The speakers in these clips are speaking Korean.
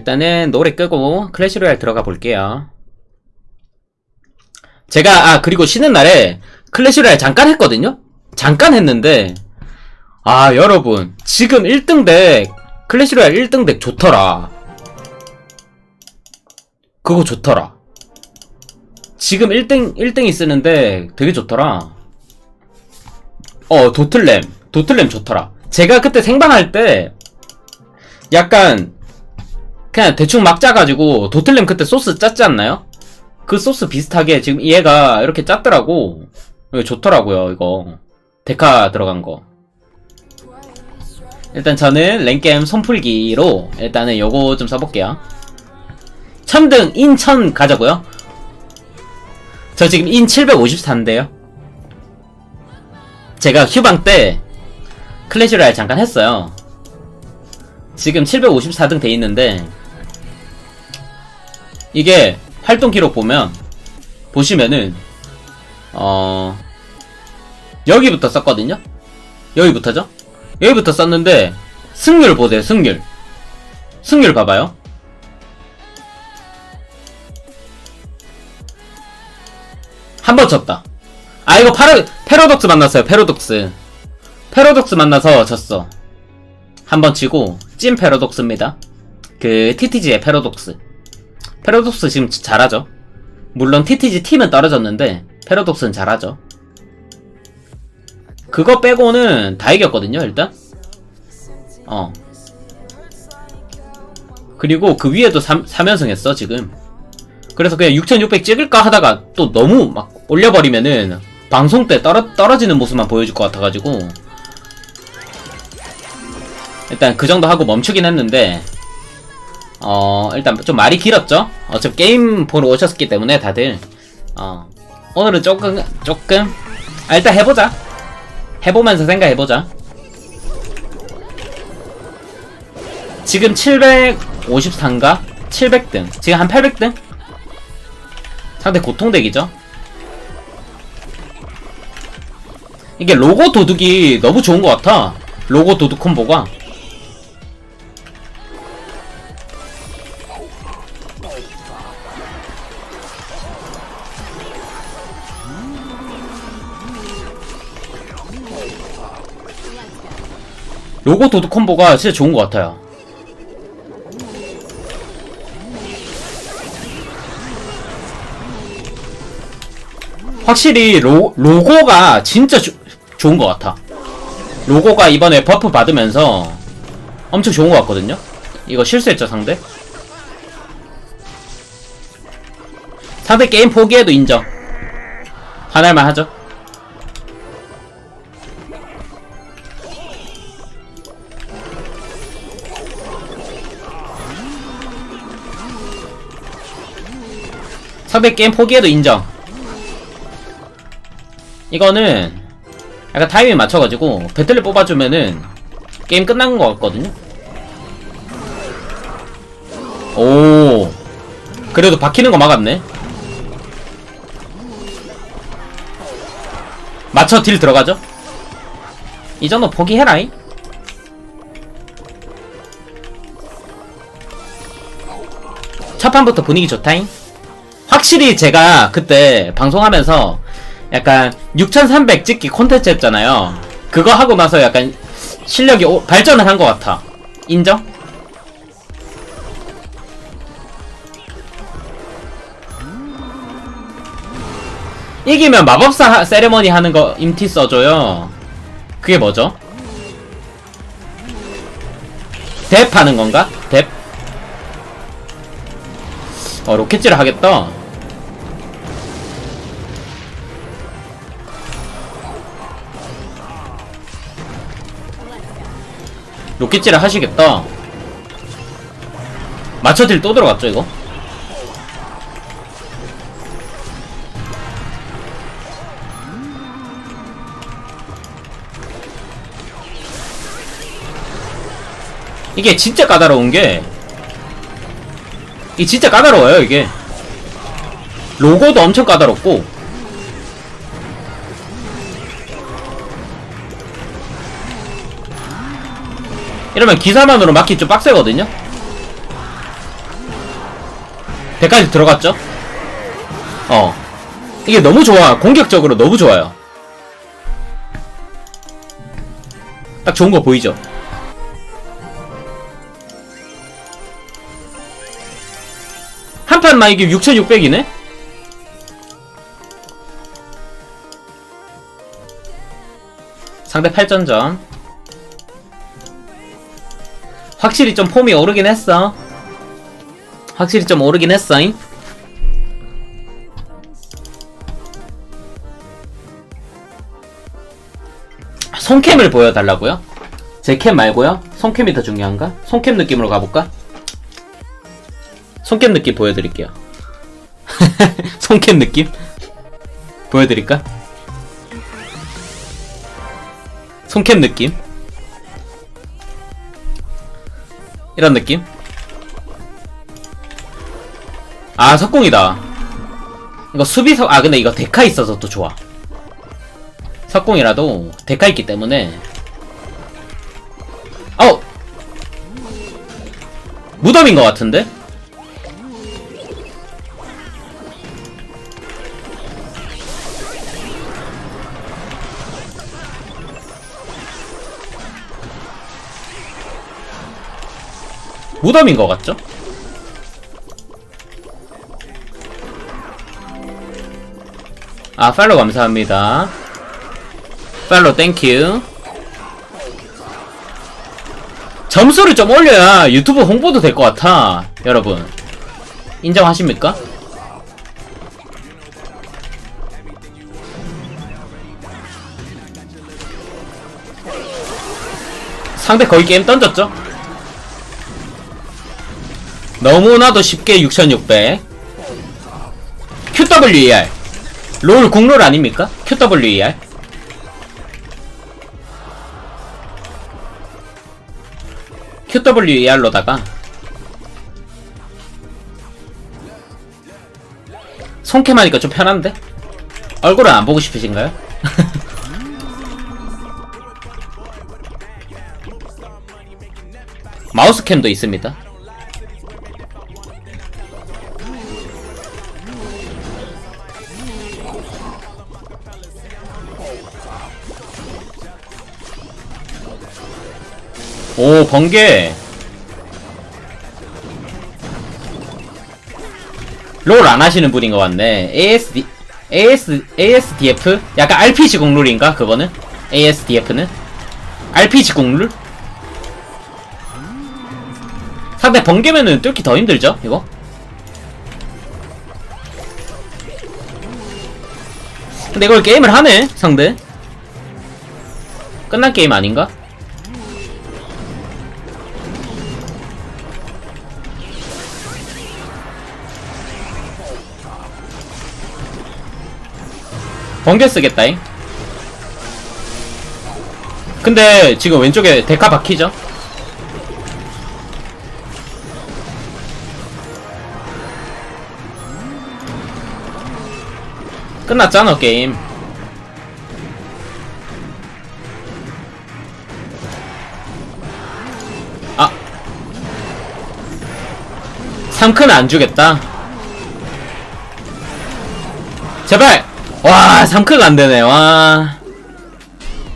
일단은 노래 끄고 클래시 로얄 들어가 볼게요. 제가 아 그리고 쉬는 날에 클래시 로얄 잠깐 했거든요. 잠깐 했는데 아 여러분 지금 1등 덱 클래시 로얄 1등 덱 좋더라. 그거 좋더라. 지금 1등 1등이 쓰는데 되게 좋더라. 어 도틀램 도틀램 좋더라. 제가 그때 생방할 때 약간 그냥 대충 막 짜가지고 도틀램 그때 소스 짰지 않나요? 그 소스 비슷하게 지금 얘가 이렇게 짰더라고. 이거 좋더라고요, 이거. 데카 들어간 거. 일단 저는 랭겜 손풀기로 일단은 요거 좀 써볼게요. 천등 인천 가자고요. 저 지금 인 754인데요. 제가 휴방 때 클래시 로얄 잠깐 했어요. 지금 754등 돼 있는데 이게 활동 기록 보면 보시면은 어 여기부터 썼거든요. 여기부터죠. 여기부터 썼는데 승률 보세요. 승률. 승률 봐봐요. 한 번 졌다. 아 이거 파라, 패러독스 만났어요. 패러독스. 패러독스 만나서 졌어. 한 번 치고 찐 패러독스입니다. 그 TTG의 패러독스. 패러독스 지금 잘하죠. 물론 TTG 팀은 떨어졌는데 패러독스는 잘하죠. 그거 빼고는 다 이겼거든요, 일단. 어. 그리고 그 위에도 3, 3연승 했어, 지금. 그래서 그냥 6600 찍을까 하다가 또 너무 막 올려버리면은 방송 때 떨어, 떨어지는 모습만 보여줄 것 같아가지고. 일단 그 정도 하고 멈추긴 했는데, 어, 일단 좀 말이 길었죠? 어차피 게임 보러 오셨기 때문에 다들, 어, 오늘은 조금, 조금, 아, 일단 해보자. 해보면서 생각해보자. 지금 753가? 700등. 지금 한 800등? 상대 고통덱이죠? 이게 로고 도둑이 너무 좋은 것 같아. 로고 도둑 콤보가. 로고 도둑 콤보가 진짜 좋은 것 같아요. 확실히 로, 로고가 진짜 조- 좋은 것 같아. 로고가 이번에 버프 받으면서 엄청 좋은 것 같거든요? 이거 실수했죠, 상대? 상대 게임 포기해도 인정. 화날만 하죠. 상대 게임 포기해도 인정. 이거는 약간 타이밍 맞춰가지고 배틀을 뽑아주면은 게임 끝난 것 같거든요. 오, 그래도 박히는 거 막았네. 맞춰 딜 들어가죠? 이 정도 포기해라잉. 첫 판부터 분위기 좋다잉. 확실히 제가 그때 방송하면서 약간 6300 찍기 콘텐츠 했잖아요. 그거 하고 나서 약간 실력이 오- 발전을 한 것 같아. 인정? 이기면 마법사 하- 세레머니 하는 거 임티 써줘요. 그게 뭐죠? 뎁 하는 건가? 뎁? 어, 로켓질을 하겠다. 로켓질을 하시겠다. 맞춰딜 또 들어갔죠, 이거? 이게 진짜 까다로운 게, 이게 진짜 까다로워요, 이게. 로고도 엄청 까다롭고, 이러면 기사만으로 막기 좀 빡세거든요? 100까지 들어갔죠? 어. 이게 너무 좋아. 공격적으로 너무 좋아요. 딱 좋은 거 보이죠? 한 판만 이게 6600이네? 상대 8전점. 확실히 좀 폼이 오르긴 했어. 확실히 좀 오르긴 했어잉. 손캠을 보여달라고요? 제 캠 말고요? 손캠이 더 중요한가? 손캠 느낌으로 가볼까? 손캠 느낌 보여드릴게요. 손캠 느낌? 보여드릴까? 손캠 느낌? 이런 느낌? 아, 석궁이다. 이거 수비석, 아, 근데 이거 데카 있어서 또 좋아. 석궁이라도 데카 있기 때문에. 어! 무덤인 것 같은데? 무덤인 것 같죠? 아, 팔로우 감사합니다. 팔로우 땡큐. 점수를 좀 올려야 유튜브 홍보도 될 것 같아. 여러분. 인정하십니까? 상대 거의 게임 던졌죠? 너무나도 쉽게 6600 QWER 롤 국룰 아닙니까? QWER QWER로다가 손캠 하니까 좀 편한데? 얼굴은 안 보고 싶으신가요? 마우스 캠도 있습니다. 오, 번개. 롤 안 하시는 분인 것 같네. ASD, AS, ASDF? 약간 RPG 국룰인가? 그거는? ASDF는? RPG 국룰? 상대 번개면은 뚫기 더 힘들죠? 이거? 근데 이걸 게임을 하네, 상대. 끝난 게임 아닌가? 번개 쓰겠다잉. 근데 지금 왼쪽에 데카 박히죠? 끝났잖아 게임. 아. 3큰 안 주겠다. 제발! 와, 3크가 안 되네, 와.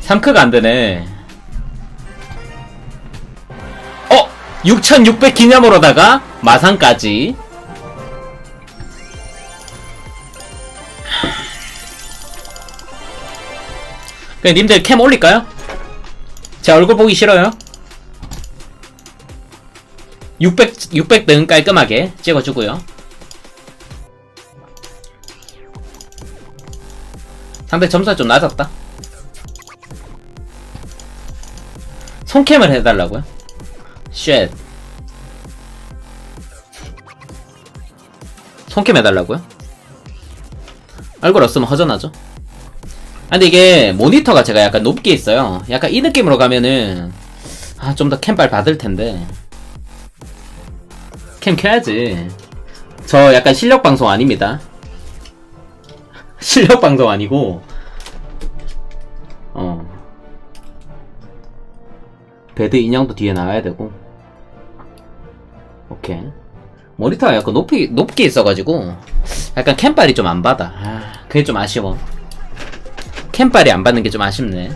3크가 안 되네. 어! 6600 기념으로다가 마상까지. 그냥 님들 캠 올릴까요? 제 얼굴 보기 싫어요? 600, 600등 깔끔하게 찍어주고요. 상대 점수가 좀 낮았다. 손캠을 해달라고요? 쉣. 손캠 해달라고요? 얼굴 없으면 허전하죠? 아, 근데 이게 모니터가 제가 약간 높게 있어요. 약간 이 느낌으로 가면은 아, 좀 더 캠발 받을 텐데. 캠 켜야지. 저 약간 실력 방송 아닙니다. 실력 방송 아니고 어 배드 인형도 뒤에 나와야 되고 오케이 모니터가 약간 높이, 높게 있어가지고, 약간 캠빨이 좀 안 받아. 아, 그게 좀 아쉬워. 캠빨이 안 받는 게 좀 아쉽네.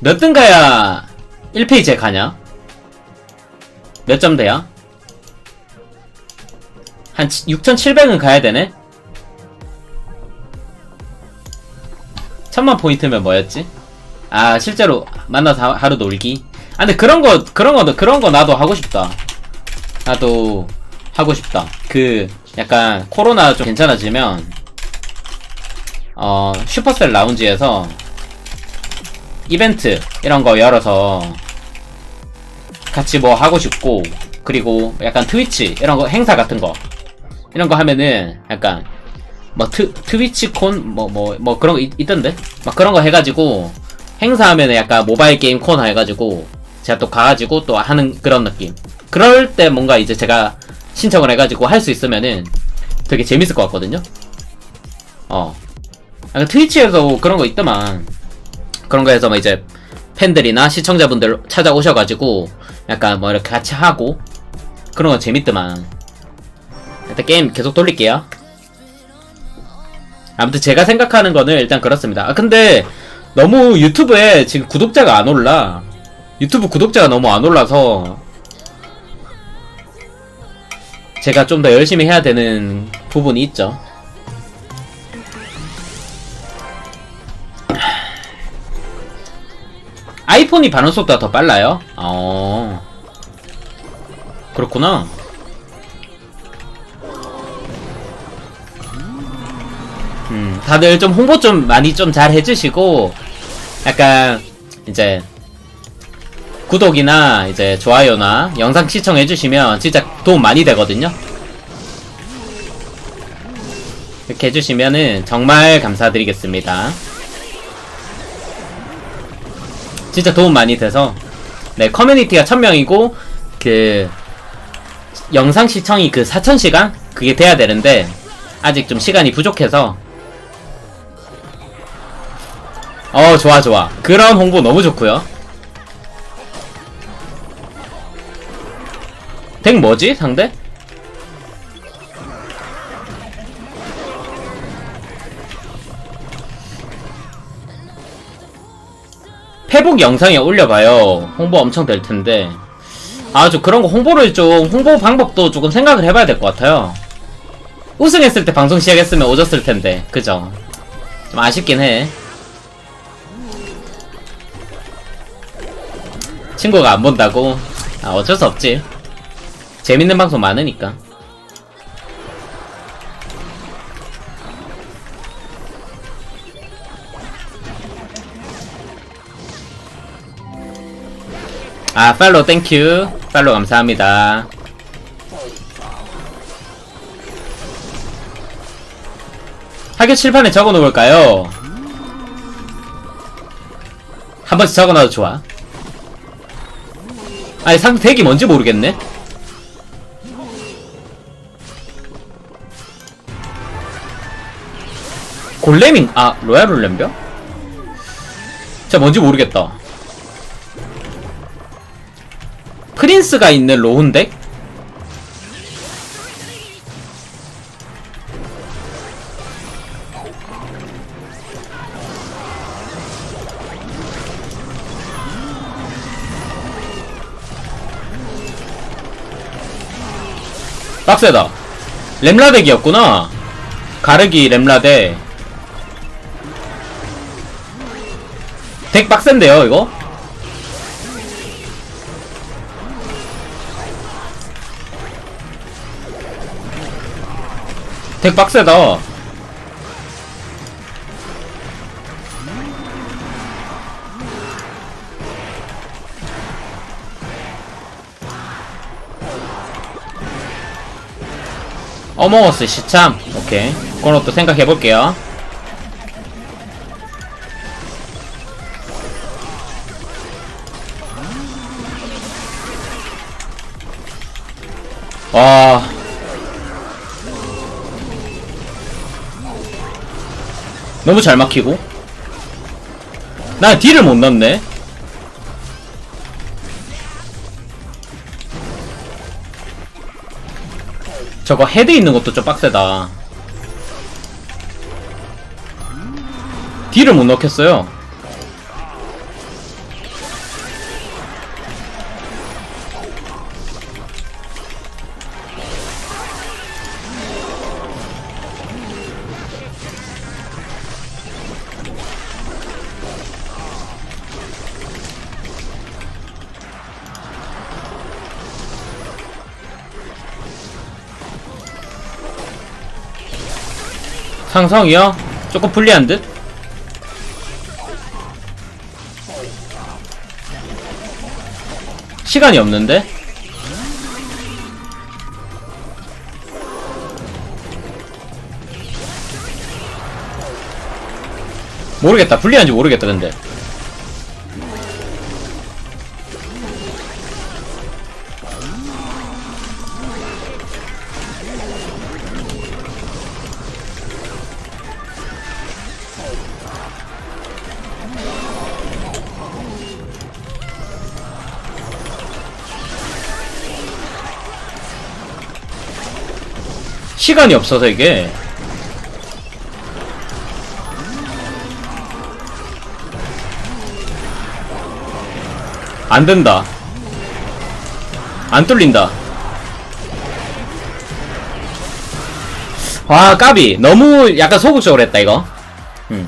몇 등 가야 1페이지에 가냐? 몇 점 돼야? 한 6,700은 가야 되네? 천만 포인트면 뭐였지? 아 실제로 만나서 하- 하루 놀기? 아 근데 그런 거 그런 거 그런 거 나도 하고 싶다 나도 하고 싶다 그 약간 코로나 좀 괜찮아지면 어 슈퍼셀 라운지에서 이벤트 이런 거 열어서 같이 뭐 하고 싶고 그리고 약간 트위치 이런 거 행사 같은 거 이런 거 하면은 약간 뭐 트, 트위치콘 뭐 뭐 뭐 그런 거 있, 있던데? 막 그런 거 해가지고 행사하면은 약간 모바일 게임 코너 해가지고 제가 또 가가지고 또 하는 그런 느낌. 그럴 때 뭔가 이제 제가 신청을 해가지고 할 수 있으면은 되게 재밌을 것 같거든요. 어. 약간 트위치에서 그런 거 있더만. 그런 거에서 뭐 이제 팬들이나 시청자분들 찾아오셔가지고 약간 뭐 이렇게 같이 하고 그런 거 재밌더만 일단 게임 계속 돌릴게요 아무튼 제가 생각하는 거는 일단 그렇습니다 아 근데 너무 유튜브에 지금 구독자가 안 올라 유튜브 구독자가 너무 안 올라서 제가 좀 더 열심히 해야 되는 부분이 있죠 아이폰이 반응 속도가 더 빨라요? 어. 그렇구나. 음, 다들 좀 홍보 좀 많이 좀 잘 해주시고, 약간, 이제, 구독이나, 이제, 좋아요나, 영상 시청해주시면 진짜 도움 많이 되거든요? 이렇게 해주시면은 정말 감사드리겠습니다. 진짜 도움 많이 돼서 네 커뮤니티가 1000명이고 그 영상 시청이 그 4000시간 그게 돼야 되는데 아직 좀 시간이 부족해서 어 좋아 좋아 그런 홍보 너무 좋고요 덱 뭐지 상대? 페북 영상에 올려봐요. 홍보 엄청 될 텐데. 아주 그런 거 홍보를 좀, 홍보 방법도 조금 생각을 해봐야 될 것 같아요. 우승했을 때 방송 시작했으면 오졌을 텐데. 그죠? 좀 아쉽긴 해. 친구가 안 본다고? 아, 어쩔 수 없지. 재밌는 방송 많으니까. 아, 팔로우 땡큐. 팔로우 감사합니다. 학교 칠판에 적어 놓을까요? 한 번씩 적어 놔도 좋아. 아니, 상대 덱이 뭔지 모르겠네? 골렘인, 아, 로얄 롤렘벼? 진짜 뭔지 모르겠다. 프린스가 있는 로운 덱? 빡세다. 렘라덱이었구나. 가르기 렘라덱. 덱 빡센데요, 이거? 덱 빡세다. 어머어스 시참. 오케이. 그건 또 생각해볼게요. 와. 너무 잘 막히고 나 딜을 못 넣네 저거 헤드 있는 것도 좀 빡세다. 딜을 못 넣겠어요. 상성이요? 조금 불리한 듯? 시간이 없는데? 모르겠다. 불리한지 모르겠다, 근데. 시간이 없어서 이게. 안 된다. 안 뚫린다. 와, 까비. 너무 약간 소극적으로 했다, 이거. 음.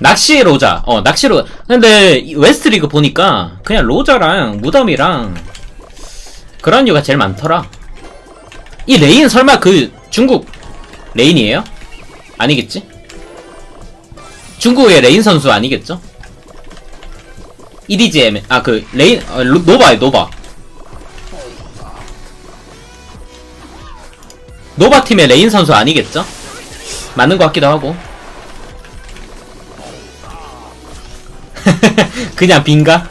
낚시 로자. 어, 낚시 로자. 근데 이 웨스트 리그 보니까 그냥 로자랑 무덤이랑 그런 이유가 제일 많더라. 이 레인 설마 그 중국 레인이에요? 아니겠지? 중국의 레인 선수 아니겠죠? EDGM 아 그 레인 어, 로- 노바에 노바 노바 팀의 레인 선수 아니겠죠? 맞는 것 같기도 하고 그냥 빈가?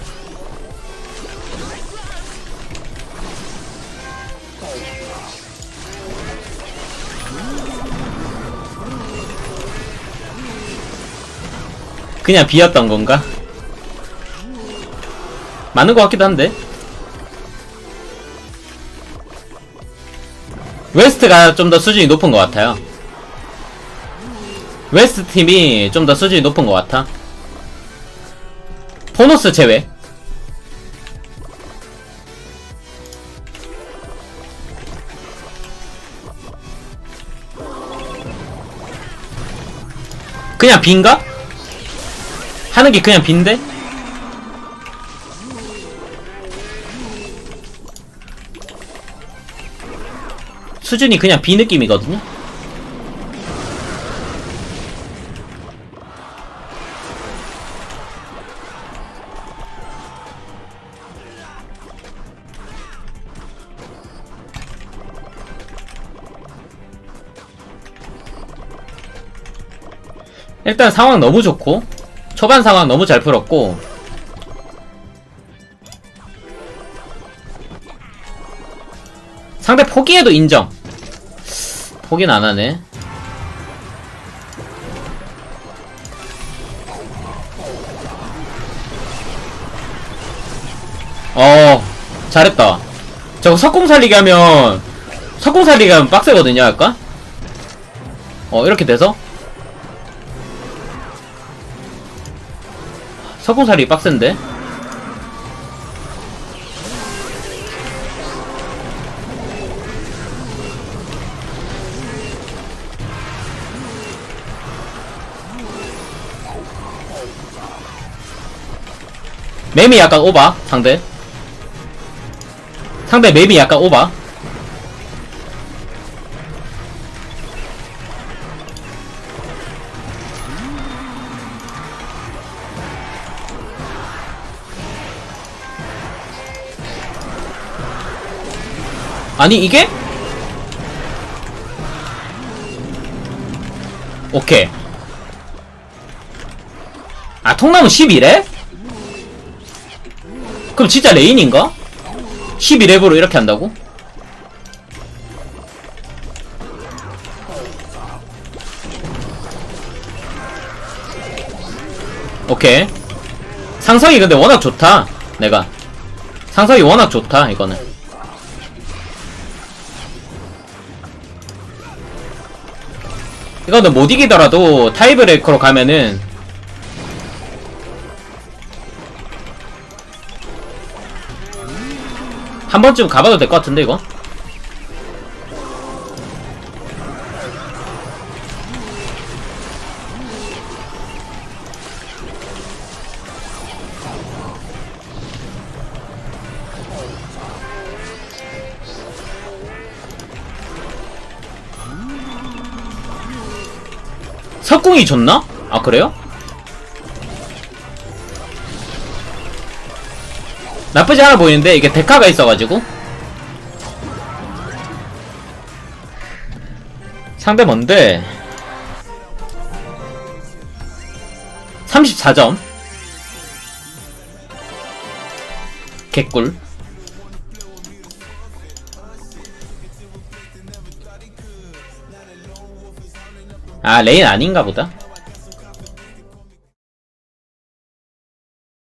그냥 비었던 건가? 맞는 것 같기도 한데. 웨스트가 좀 더 수준이 높은 것 같아요. 웨스트 팀이 좀 더 수준이 높은 것 같아. 포노스 제외. 그냥 빈가? 하는 게 그냥 빈데? 수준이 그냥 비 느낌이거든요? 일단 상황 너무 좋고 초반 상황 너무 잘 풀었고. 상대 포기해도 인정. 포기는 안 하네. 어 잘했다. 저거 석공 살리기 하면 석공 살리기 하면 빡세거든요 약간 어 이렇게 돼서 석공살이 빡센데? 맵이 약간 오바 상대 상대 맵이 약간 오바 아니 이게? 오케이 아 통나무 12래? 그럼 진짜 레인인가? 12랩으로 이렇게 한다고? 오케이 상성이 근데 워낙 좋다. 내가. 상성이 워낙 좋다, 이거는. 이거는 못 이기더라도 타이브레이커로 가면은 한 번쯤 가봐도 될 것 같은데 이거? 석궁이 좋나? 아 그래요? 나쁘지 않아 보이는데? 이게 데카가 있어가지고. 상대 뭔데? 34점. 개꿀 아 레인 아닌가 보다